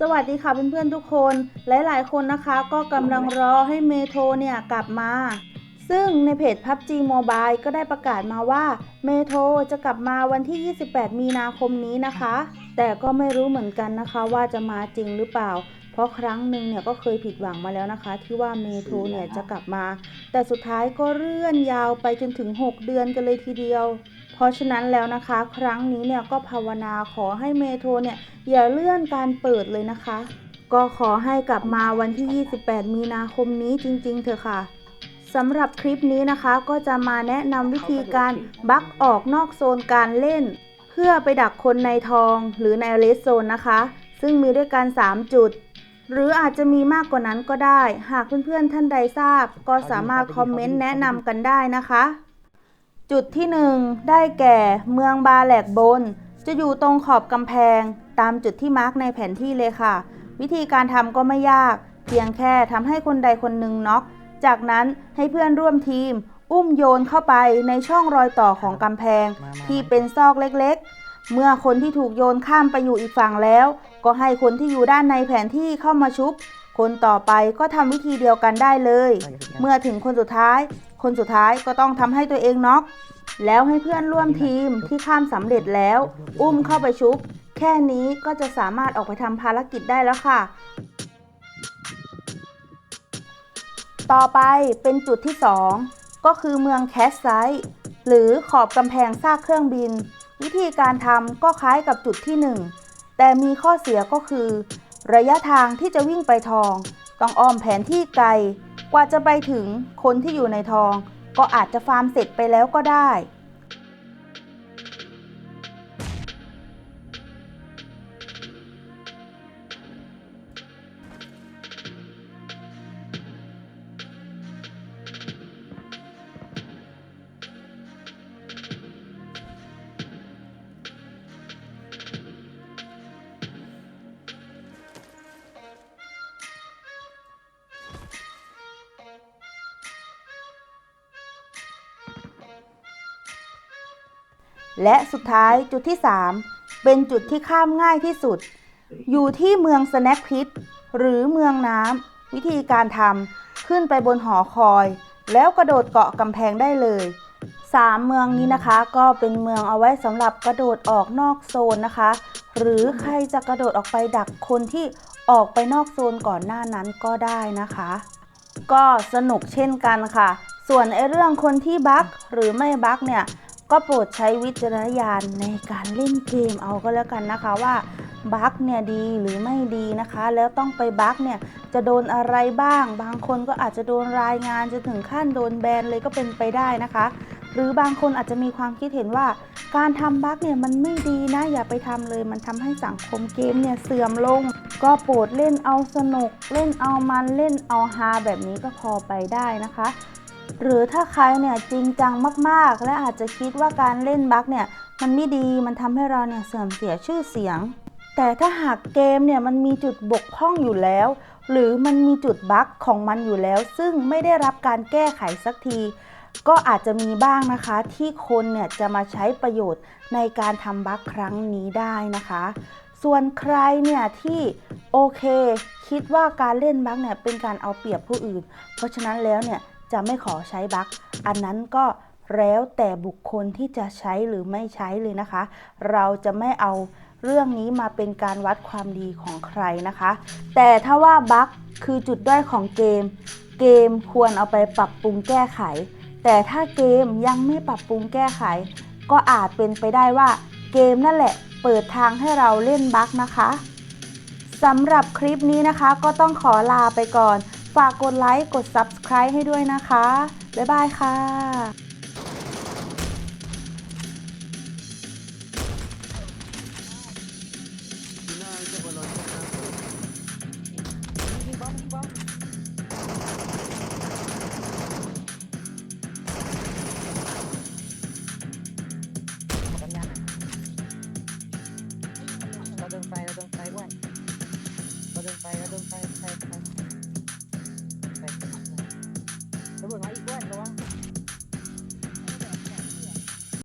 สวัสดีค่ะเพื่อนๆทุกคน หลายๆ คนนะคะก็กำลังรอให้เมโทรเนี่ยกลับมา ซึ่งในเพจ PUBG Mobile ก็ได้ประกาศมาว่าเมโทรจะกลับมาวันที่ 28 มีนาคมนี้นะคะ แต่ก็ไม่รู้เหมือนกันนะคะว่าจะมาจริงหรือเปล่า เพราะครั้งหนึ่งเนี่ยก็เคยผิดหวังมาแล้วนะคะ ที่ว่าเมโทรเนี่ยจะกลับมา แต่สุดท้ายก็เลื่อนยาวไปจนถึง 6 เดือนกันเลยทีเดียว เพราะฉะนั้นแล้วนะคะ ครั้งนี้เนี่ยก็ภาวนาขอให้เมโทรเนี่ยอย่าเลื่อนการเปิดเลยนะคะ ก็ขอให้กลับมาวันที่ 28 มีนาคมนี้จริง ๆ เถอะค่ะสำหรับคลิปนี้นะคะก็จะมาแนะนำวิธีการบักออกนอกโซนการเล่น เพื่อไปดักคนในทองหรือในเลสโซนนะคะ ซึ่งมีด้วยกัน 3 จุด หรืออาจจะมีมากกว่านั้นก็ได้ หากเพื่อนๆท่านใดทราบ ก็สามารถคอมเมนต์แนะนำกันได้นะคะ จุดที่1ได้แก่เมืองบาแหลกบน จะอยู่ตรงขอบกำแพง ตามจุดที่มาร์กในแผนที่เลยค่ะ วิธีการทำก็ไม่ยาก เพียงแค่ทำให้คนใดคนหนึ่งน็อก จากนั้นให้เพื่อนร่วมทีม อุ้มโยนเข้าไปในช่องรอยต่อของกำแพง ที่เป็นซอกเล็กๆ เมื่อคนที่ถูกโยนข้ามไปอยู่อีกฝั่งแล้ว ก็ให้คนที่อยู่ด้านในแผนที่เข้ามาชุบคนต่อไปก็ทำวิธีเดียวกันได้เลย เมื่อถึงคนสุดท้าย คนสุดท้ายก็ต้องทำให้ตัวเองน็อก แล้วให้เพื่อนร่วมทีมที่ข้ามสำเร็จแล้ว อุ้มเข้าไปชุบ แค่นี้ก็จะสามารถออกไปทำภารกิจได้แล้วค่ะ ต่อไปเป็นจุดที่ 2 ก็คือเมืองแคสไซต์หรือขอบกำแพงซากเครื่องบิน วิธีการทำก็คล้ายกับจุดที่ 1 แต่มีข้อเสียก็คือ ระยะทางที่จะวิ่งไปทอง ต้องอ้อมแผนที่ไกล กว่าจะไปถึงคนที่อยู่ในทอง ก็อาจจะฟาร์มเสร็จไปแล้วก็ได้ และสุดท้ายจุดที่ 3 เป็นจุดที่ข้ามง่ายที่สุด อยู่ที่เมืองสแน็คพิทหรือเมืองน้ำวิธีการทำขึ้นไปบนหอคอย แล้วกระโดดเกาะกำแพงได้เลย3เมืองนี้นะคะ ก็เป็นเมืองเอาไว้สำหรับกระโดดออกนอกโซนนะคะ หรือใครจะกระโดดออกไปดักคนที่ออกไปนอกโซนก่อนหน้านั้นก็ได้นะคะ ก็สนุกเช่นกันค่ะ ส่วนไอ้เรื่องคนที่บักหรือไม่บักเนี่ย ก็โปรดใช้วิจารณญาณในการเล่นเกมเอาก็แล้วกันนะคะว่าบั๊กเนี่ยดีหรือไม่ดีนะคะ แล้วต้องไปบั๊กเนี่ยจะโดนอะไรบ้าง บางคนก็อาจจะโดนรายงานจะถึงขั้นโดนแบนเลยก็เป็นไปได้นะคะ หรือบางคนอาจจะมีความคิดเห็นว่า การทำบั๊กเนี่ยมันไม่ดีนะอย่าไปทำเลย มันทำให้สังคมเกมเนี่ยเสื่อมลง ก็โปรดเล่นเอาสนุก เล่นเอามันเล่นเอาฮาแบบนี้ก็พอไปได้นะคะ หรือถ้าใครเนี่ยจริงจังมากๆ และอาจจะคิดว่าการเล่นบั๊กเนี่ยมันไม่ดีมันทำให้เราเนี่ยเสื่อมเสียชื่อเสียง แต่ถ้าหากเกมเนี่ยมันมีจุดบกพร่องอยู่แล้ว หรือมันมีจุดบั๊กของมันอยู่แล้ว ซึ่งไม่ได้รับการแก้ไขสักที ก็อาจจะมีบ้างนะคะที่คนเนี่ยจะมาใช้ประโยชน์ในการทำบั๊กครั้งนี้ได้นะคะ ส่วนใครเนี่ยที่โอเค คิดว่าการเล่นบั๊กเนี่ยเป็นการเอาเปรียบผู้อื่น เพราะฉะนั้นแล้วเนี่ย จะไม่ขอใช้บั๊กอันนั้นก็แล้วแต่บุคคลที่จะใช้หรือไม่ใช้เลยนะคะ เราจะไม่เอาเรื่องนี้มาเป็นการวัดความดีของใครนะคะ แต่ถ้าว่าบั๊กคือจุดด้อยของเกม เกมควรเอาไปปรับปรุงแก้ไข แต่ถ้าเกมยังไม่ปรับปรุงแก้ไข ก็อาจเป็นไปได้ว่าเกมนั่นแหละ เปิดทางให้เราเล่นบั๊กนะคะสำหรับคลิปนี้นะคะก็ต้องขอลาไปก่อน ฝากกดไลค์กด Subscribe ให้ด้วยนะคะ บ๊ายบายค่ะเราเดินไปเราเดินไปวันเราเดินไปเราเดินไปไปไป